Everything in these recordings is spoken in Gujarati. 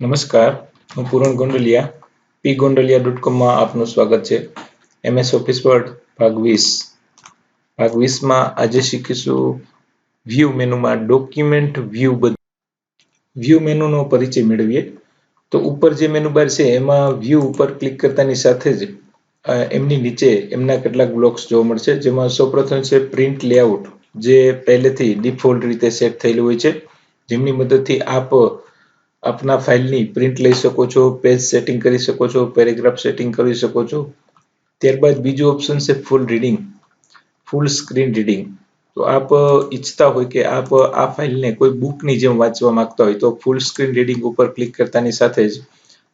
નમસ્કાર, હું પૂરણ ગોંડલિયા પી ગોંડલિયા ડોટ કોમમાં આપનું સ્વાગત છે. એમએસ ઓફિસ વર્ડ ભાગ વીસ. ભાગ વીસમાં આજે શીખીશું વ્યૂ મેનુમાં ડોક્યુમેન્ટ વ્યૂ વ્યૂ મેનુનો પરિચય મેળવીએ. તો ઉપર જે મેનુ બાર છે, એમાં વ્યૂ ઉપર ક્લિક કરતાની સાથે જ એમની નીચે એમના કેટલાક બ્લોક્સ જોવા મળશે. જેમાં સૌપ્રથમ છે પ્રિન્ટ લેઆઉટ જે પહેલેથી ડિફોલ્ટ રીતે સેટ થયેલું હોય છે. જેમની મદદથી આપ આપના ફાઇલની પ્રિન્ટ લઈ શકો છો પેજ સેટિંગ કરી શકો છો પેરેગ્રાફ સેટિંગ કરી શકો છો. ત્યારબાદ બીજું ઓપ્શન છે full reading full screen reading તો આપ ઈચ્છતા હોય કે આપ આ ફાઇલને કોઈ બુકની જેમ વાંચવા માંગતા હોય તો ફૂલ સ્ક્રીન રીડિંગ ઉપર ક્લિક કરતાની સાથે જ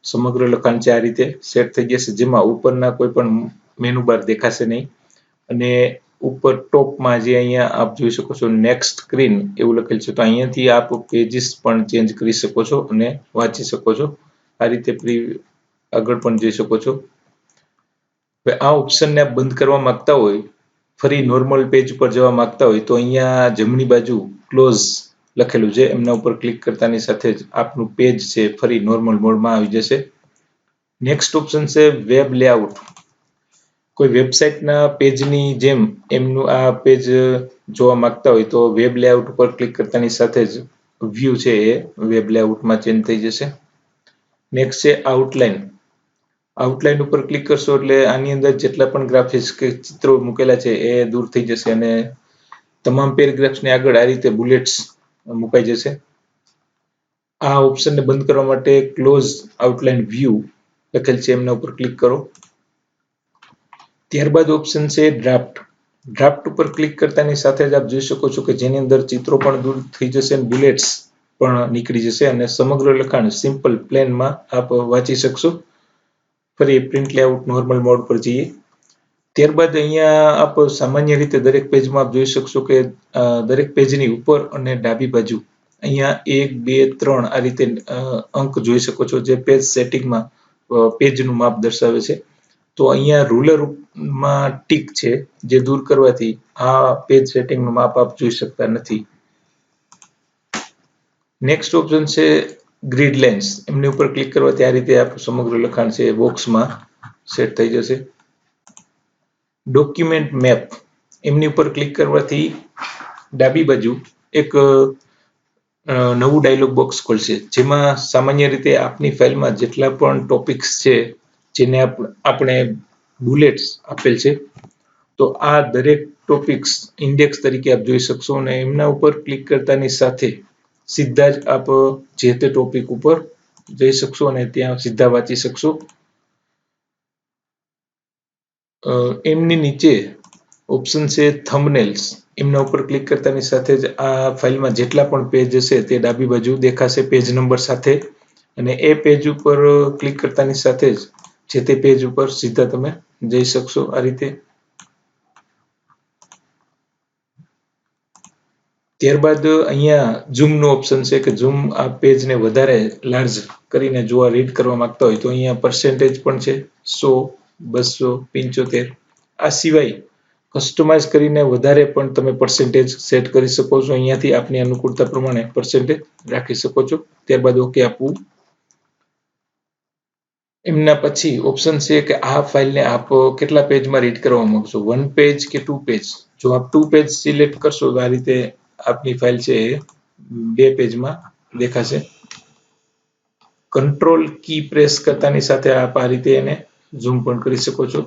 સમગ્ર લખાણ છે આ રીતે સેટ થઈ જશે, જેમાં ઉપરના કોઈ પણ મેનુ બાર દેખાશે નહીં. અને ઉપર ટોપમાં જે અહીંયા આપ જોઈ શકો છો નેક્સ્ટ સ્ક્રીન એવું લખેલ છે. તો અહીંયાથી આપ પેજીસ પણ ચેન્જ કરી શકો છો અને વાંચી શકો છો. આ રીતે આગળ પણ જોઈ શકો છો. આ ઓપ્શનને બંધ કરવા માંગતા હોય, ફરી નોર્મલ પેજ ઉપર જવા માંગતા હોય, તો અહીંયા જમણી બાજુ ક્લોઝ લખેલું છે. એમના ઉપર ક્લિક કરતાની સાથે જ આપનું પેજ છે ફરી નોર્મલ મોડમાં આવી જશે. નેક્સ્ટ ઓપ્શન છે વેબ લેઆઉટ કોઈ વેબસાઇટના પેજની જેમ એમનું આ પેજ જોવા માંગતા હોય તો વેબ લેઆઉટ ઉપર ક્લિક કરતાની સાથે જ વ્યૂ છે એ વેબ લેઆઉટમાં ચેન્જ થઈ જશે. નેક્સ્ટ છે આઉટલાઇન આઉટલાઇન ઉપર ક્લિક કરશો એટલે આની અંદર જેટલા પણ ગ્રાફિક્સ કે ચિત્રો મૂકેલા છે એ દૂર થઈ જશે અને તમામ પેરેગ્રાફ્સની આગળ આ રીતે બુલેટ્સ મુકાઈ જશે. આ ઓપ્શનને બંધ કરવા માટે ક્લોઝ આઉટલાઇન વ્યૂ લખેલ છે એમના ઉપર ક્લિક કરો. ત્યારબાદ ઓપ્શન છે ડ્રાફ્ટ ડ્રાફ્ટ ઉપર ક્લિક કરતાની સાથે જ આપ જોઈ શકો છો કે જેની અંદર ચિત્રો પણ દૂર થઈ જશે અને બુલેટ્સ પણ નીકળી જશે અને સમગ્ર લખાણ સિમ્પલ પ્લેનમાં આપ વાંચી શકશો. ફરી પ્રિન્ટ લેઆઉટ નોર્મલ મોડ પર જઈએ. ત્યારબાદ અહીંયા આપ સામાન્ય રીતે દરેક પેજમાં આપ જોઈ શકશો કે દરેક પેજની ઉપર અને ડાબી બાજુ અહીંયા એક, બે, ત્રણ આ રીતે અંક જોઈ શકો છો જે પેજ સેટિંગમાં પેજનું માપ દર્શાવે છે. તો અહીંયા રૂલરમાં ટીક છે, જે દૂર કરવાથી આ પેજ સેટિંગનું માપ આપ જોઈ શકતા નથી. નેક્સ્ટ ઓપ્શન છે ગ્રીડ લેન્સ એમની ઉપર ક્લિક કરવાથી આ રીતે આપ સમગ્ર લખાણ છે બોક્સમાં સેટ થઈ જશે. ડોક્યુમેન્ટ મેપ એમની ઉપર ક્લિક કરવાથી ડાબી બાજુ એક નવું ડાયલોગ બોક્સ ખોલશે. જેમાં સામાન્ય રીતે આપની ફાઇલમાં જેટલા પણ ટોપિક્સ છે, જેને આપણે બુલેટ્સ આપેલ છે. તો આ દરેક ટોપિક્સ ઇન્ડેક્સ તરીકે આપ જોઈ શકશો અને એમના ઉપર ક્લિક કરતાની સાથે સીધા જ આપ જે તે ટોપિક ઉપર જઈ શકશો અને ત્યાં સીધા વાંચી શકશો. એમની નીચે ઓપ્શન છે થંબનેલ્સ. એમના ઉપર ક્લિક કરતાની સાથે જ આ ફાઇલમાં જેટલા પણ પેજ હશે તે ડાબી બાજુ દેખાશે પેજ નંબર સાથે. અને એ પેજ ઉપર ક્લિક કરતાની સાથે જ જે તે પેજ ઉપર સીધા તમે જઈ શકશો આ રીતે. ત્યારબાદ અહીંયા ઝૂમનો ઓપ્શન છે કે ઝૂમ આ પેજને વધારે લાર્જ કરીને જોવા રીડ કરવા માંગતા હોય તો અહીંયા પર્સેન્ટેજ પણ છે સો, બસો, પંચોતેર. આ સિવાય કસ્ટમાઇઝ કરીને વધારે પણ તમે પર્સેન્ટેજ સેટ કરી શકો છો. અહીંયાથી આપની અનુકૂળતા પ્રમાણે પર્સેન્ટેજ રાખી શકો છો. ત્યારબાદ ઓકે આપવું. એમના પછી ઓપ્શન છે કે આ ફાઇલને આપ કેટલા પેજમાં રીડ કરવા માંગશો? વન પેજ કે ટુ પેજ જો આપ ટુ પેજ સિલેક્ટ કરશો, તો આ રીતે આપની ફાઇલ છે એ બે પેજમાં દેખાશે. કંટ્રોલ કી પ્રેસ કરતાની સાથે આપ આ રીતે એને ઝૂમ પણ કરી શકો છો.